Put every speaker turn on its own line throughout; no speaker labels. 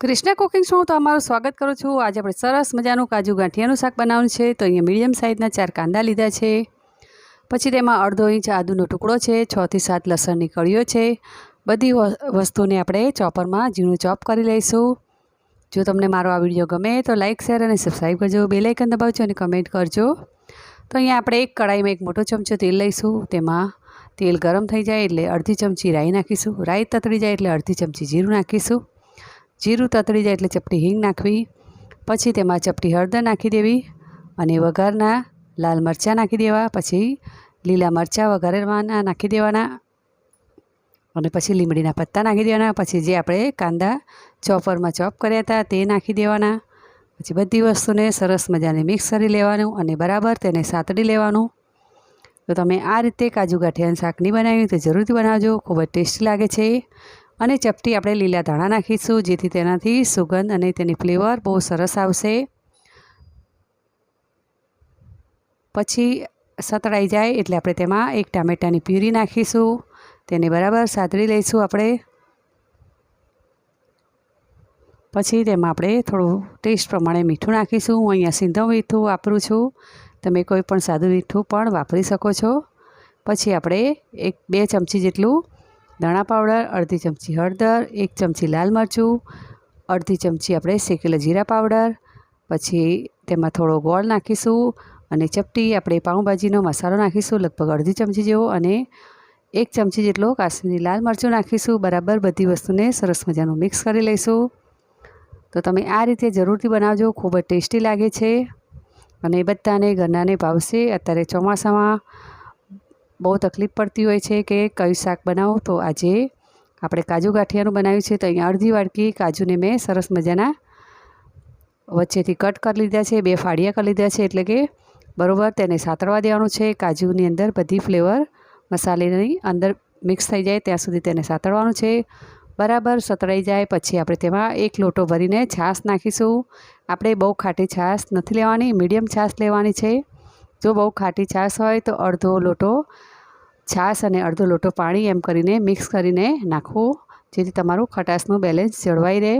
Krishna cooking show? તો અમારું સ્વાગત કરું છું. આજે આપણે સરસ મજાનું કાજુ ગાંઠિયાનું શાક બનાવવાનું છે. તો અહીંયા મીડિયમ સાઇઝના ચાર કાંદા લીધા છે. પછી તેમાં અડધો ઇંચ આદુનો ટુકડો છે. છથી સાત લસણની કળીઓ છે. બધી વસ્તુને આપણે ચોપરમાં ઝીણું ચોપ કરી લઈશું. જો તમને મારો આ વીડિયો ગમે તો લાઇક શેર અને સબસ્ક્રાઈબ કરજો. બેલાઇકન દબાવજો અને કમેન્ટ કરજો. તો અહીંયા આપણે એક કડાઈમાં એક મોટો ચમચો તેલ લઈશું. તેમાં તેલ ગરમ થઈ જાય એટલે અડધી ચમચી રાઈ નાખીશું. રાઈ તતડી જાય એટલે અડધી ચમચી જીરું નાખીશું. જીરું તતળી જાય એટલે ચપટી હિંગ નાખવી. પછી તેમાં ચપટી હળદર નાખી દેવી અને વઘારના લાલ મરચાં નાખી દેવા. પછી લીલા મરચાં વઘારવાના નાખી દેવાના અને પછી લીમડીના પત્તા નાખી દેવાના. પછી જે આપણે કાંદા ચોપરમાં ચોપ કર્યા હતા તે નાખી દેવાના. પછી બધી વસ્તુને સરસ મજાને મિક્સ કરી લેવાનું અને બરાબર તેને સાતડી લેવાનું. તો તમે આ રીતે કાજુ ગાંઠિયાનું શાક નહીં બનાવ્યું તો જરૂરથી બનાવજો. ખૂબ જ ટેસ્ટી લાગે છે. અને ચપટી આપણે લીલા ધાણા નાખીશું, જેથી તેનાથી સુગંધ અને તેની ફ્લેવર બહુ સરસ આવશે. પછી સતળાઈ જાય એટલે આપણે તેમાં એક ટામેટાની પ્યુરી નાખીશું, તેને બરાબર સાતળી લઈશું આપણે. પછી તેમાં આપણે થોડું ટેસ્ટ પ્રમાણે મીઠું નાખીશું. હું અહીંયા સિંધવ મીઠું વાપરું છું. તમે કોઈ પણ સાદું મીઠું પણ વાપરી શકો છો. પછી આપણે એક બે ચમચી જેટલું ધાણા પાવડર, અડધી ચમચી હળદર, એક ચમચી લાલ મરચું, અડધી ચમચી આપણે શેકેલા જીરા પાવડર, પછી તેમાં થોડો ગોળ નાખીશું અને ચપટી આપણે પાઉંભાજીનો મસાલો નાખીશું લગભગ અડધી ચમચી જેવો અને એક ચમચી જેટલો કાશ્મીરી લાલ મરચું નાખીશું. બરાબર બધી વસ્તુને સરસ મજાનું મિક્સ કરી લઈશું. તો તમે આ રીતે જરૂરથી બનાવજો, ખૂબ જ ટેસ્ટી લાગે છે અને બધાને, ઘરનાને ભાવશે. અત્યારે ચોમાસામાં બહુ તકલીફ પડતી હોય છે કે કયું શાક બનાવો. તો આજે આપણે કાજુ ગાંઠિયાનું બનાવ્યું છે. તો અહીંયા અડધી વાડકી કાજુને મેં સરસ મજાના વચ્ચેથી કટ કરી લીધા છે. બે ફાળિયા કરી લીધા છે. એટલે કે બરાબર તેને સાતળવા દેવાનું છે. કાજુની અંદર બધી ફ્લેવર મસાલાની અંદર મિક્સ થઈ જાય ત્યાં સુધી તેને સાતરવાનું છે. બરાબર સતળાઈ જાય. પછી આપણે તેમાં એક લોટો ભરીને છાશ નાખીશું. આપણે બહુ ખાટી છાશ નથી લેવાની. મીડિયમ છાશ લેવાની છે. જો બહુ ખાટી છાશ હોય તો અડધો લોટો છાશ અને અડધો લોટો પાણી એમ કરીને મિક્સ કરીને નાખવું જેથી તમારું ખટાશનું બેલેન્સ જળવાઈ રહે.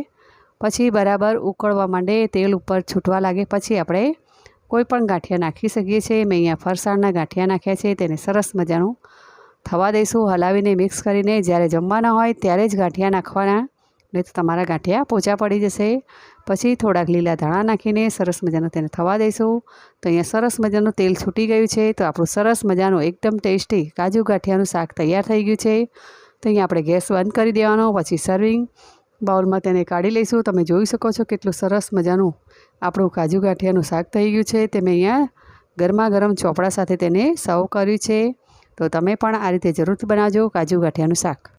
પછી બરાબર ઉકળવા માંડે, તેલ ઉપર છૂટવા લાગે પછી આપણે કોઈ પણ ગાંઠિયા નાખી શકીએ છીએ. મેં અહીંયા ફરસાણના ગાંઠિયા નાખ્યા છે, તેને સરસ મજાનું થવા દઈશું. હલાવીને મિક્સ કરીને જ્યારે જમવાના હોય ત્યારે જ ગાંઠિયા નાખવાના. નહીં તો તમારા ગાંઠિયા પોચા પડી જશે. પછી થોડાક લીલા ધાણા નાખીને સરસ મજાનું તેને થવા દઈશું. તો અહીંયા સરસ મજાનું તેલ છૂટી ગયું છે. તો આપણું સરસ મજાનું એકદમ ટેસ્ટી કાજુ ગાંઠિયાનું શાક તૈયાર થઈ ગયું છે. તો અહીંયા આપણે ગેસ બંધ કરી દેવાનો, પછી સર્વિંગ બાઉલમાં તેને કાઢી લઈશું. તમે જોઈ શકો છો કેટલું સરસ મજાનું આપણું કાજુ ગાંઠિયાનું શાક થઈ ગયું છે. તે મેં અહીંયા ગરમા ગરમ ચોપડા સાથે તેને સર્વ કર્યું છે. તો તમે પણ આ રીતે જરૂરથી બનાવજો કાજુ ગાંઠિયાનું શાક.